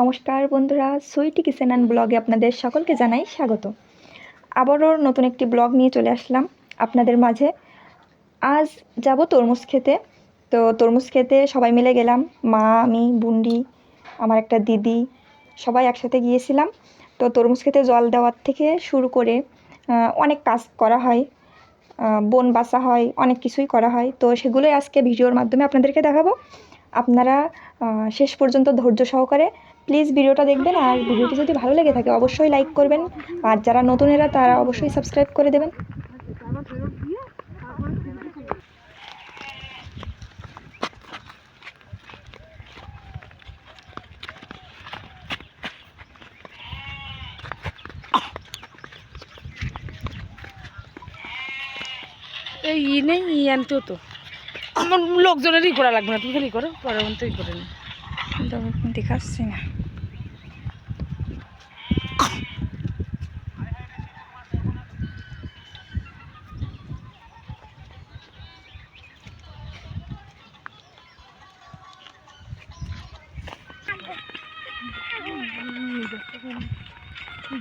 নমস্কার বন্ধুরা, Sweety kitchen and ব্লগে আপনাদের সকলকে জানাই স্বাগত। আবারও নতুন একটি ব্লগ নিয়ে চলে আসলাম আপনাদের মাঝে। আজ যাব তরমুজ খেতে। তো তরমুজ খেতে সবাই মিলে গেলাম। মা, আমি, বুন্ডি, আমার একটা দিদি, সবাই একসাথে গিয়েছিলাম। তো তরমুজ খেতে জল দেওয়ার থেকে শুরু করে অনেক কাজ করা হয়। বন বাসা হয়, অনেক কিছুই করা হয়। তো সেগুলোই আজকে ভিডিওর মাধ্যমে আপনাদেরকে দেখাবো। আপনারা শেষ পর্যন্ত ধৈর্য সহকারে প্লিজ ভিডিওটা দেখবেন আর ভিডিওটি যদি ভালো লেগে থাকে অবশ্যই লাইক করবেন। আর যারা নতুনেরা তারা অবশ্যই সাবস্ক্রাইব করে দেবেন। এই ই নেই ই আনতেও তো। আমার লোকজনেরই করা লাগবে না তুমি খালি করো পরে মন্তই করে নি দেখাচ্ছি না।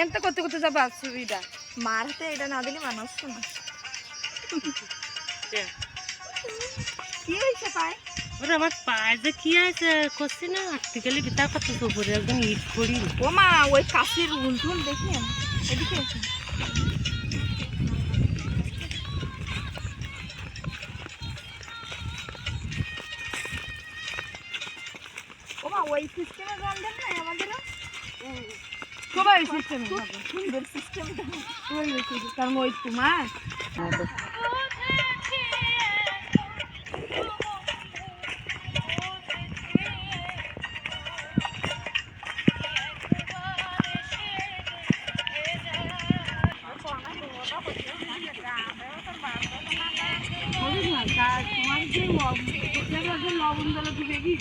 এনতে করতে করতে যাবে সুবিধা। মার হাতে এটা না দিলে মানাচ্ছ না কি? হয়েছে পায়? ওরে আমার পায়ে যে কি আছে করছি না আর্টিকেলি বিতা কত উপরে একদম ইট করি ও মা ওই কাশির উলটুল দেখি এদিকে। ও মা ওই সিস্টেমে জল দেন না আমাদেরও? সবাই সিস্টেমে সুন্দর সিস্টেম কারণ ওই তোমার তোমার যে লবণ দলা দিবে কি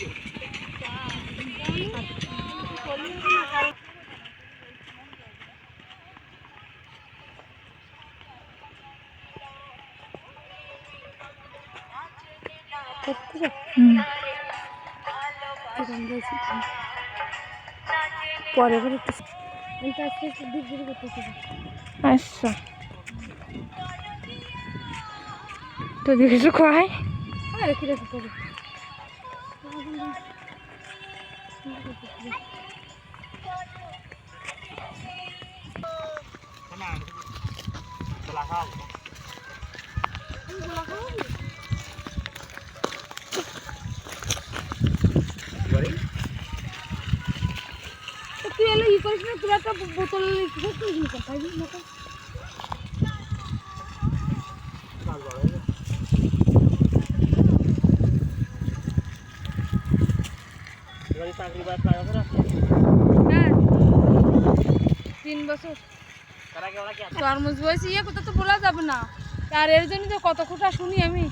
পরে পরে একটু এটা আজকে একটু দিক করতেছি আচ্ছা। তো দেখেছ কয় আরে কি রেখে না হ্যাঁ। তরমুজ বয়সে ইয়ে কোথাও তো বলা যাবে না। আর এর জন্য তো কত কথা শুনি আমি।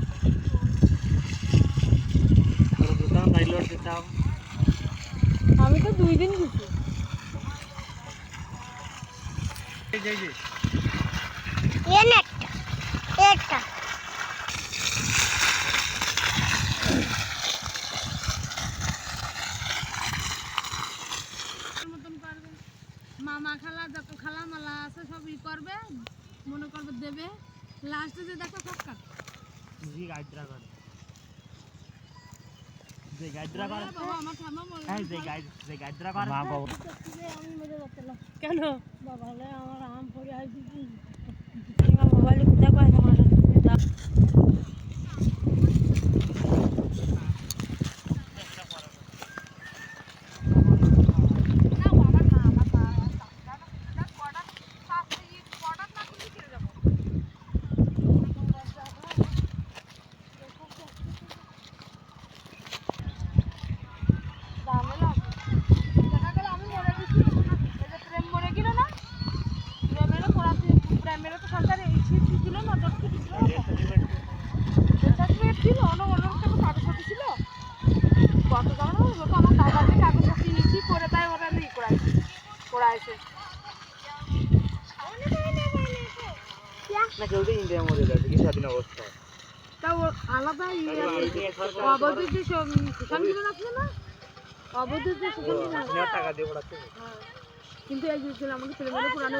আমি তো দুই দিন গেছি মতন করবে মামা খালা যত খালা মালা আছে সব ই করবে মনে করবে দেবে। লাস্টে যে দেখো সব কাট বাবা আমার ঠাম্মা মরে আমি মেরে যাচ্ছিলাম। কেন? বাবা আমার আম পড়ে আসবে মোবাইলে কোথায় পাই আমার দামে লাগে দেখা গেল আমি মরে আছে না খেলতে ইন্ডিয়া মরে যাবে কি স্বাধীন অবস্থা? তাও আলাদা ইয়ে আছে। অবৈধ যে সব সুশান্ত দিলেন না? অবৈধ যে দিলেন টাকা দিয়ে পড়াচ্ছে কিন্তু এই যে ছিল আমাকে ছেলে মেয়ে পুরানো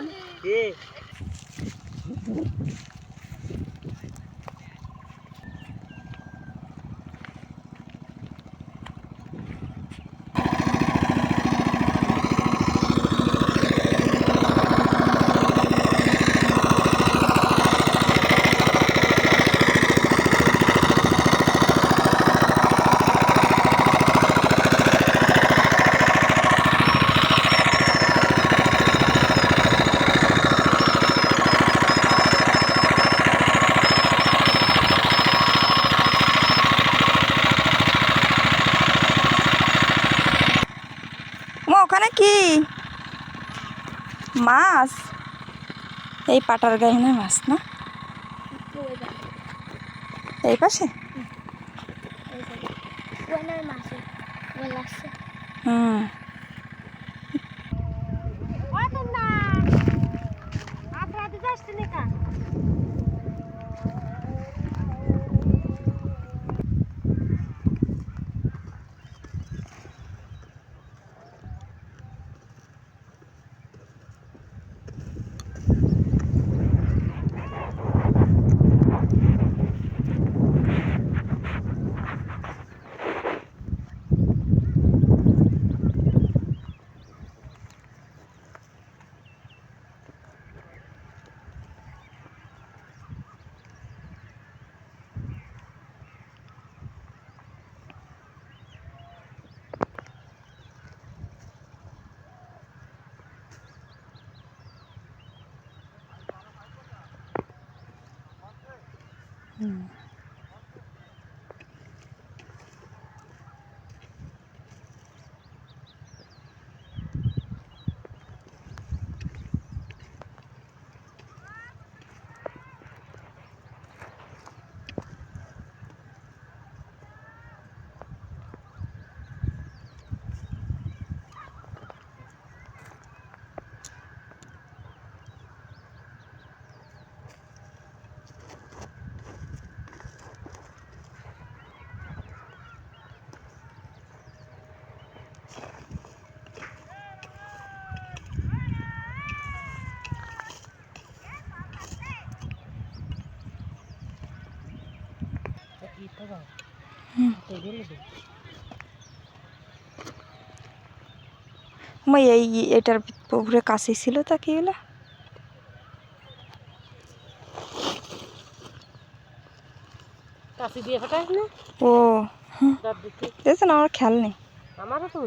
কে? মাছ? এই পাটার গায়ে না মাছ না? এই পাশে? হুম। Mm. মা এই এটার পুকুরে কাছেই ছিল তা কি হলো? ও। দেখছেন আমার খেয়াল নেই। আমারও তো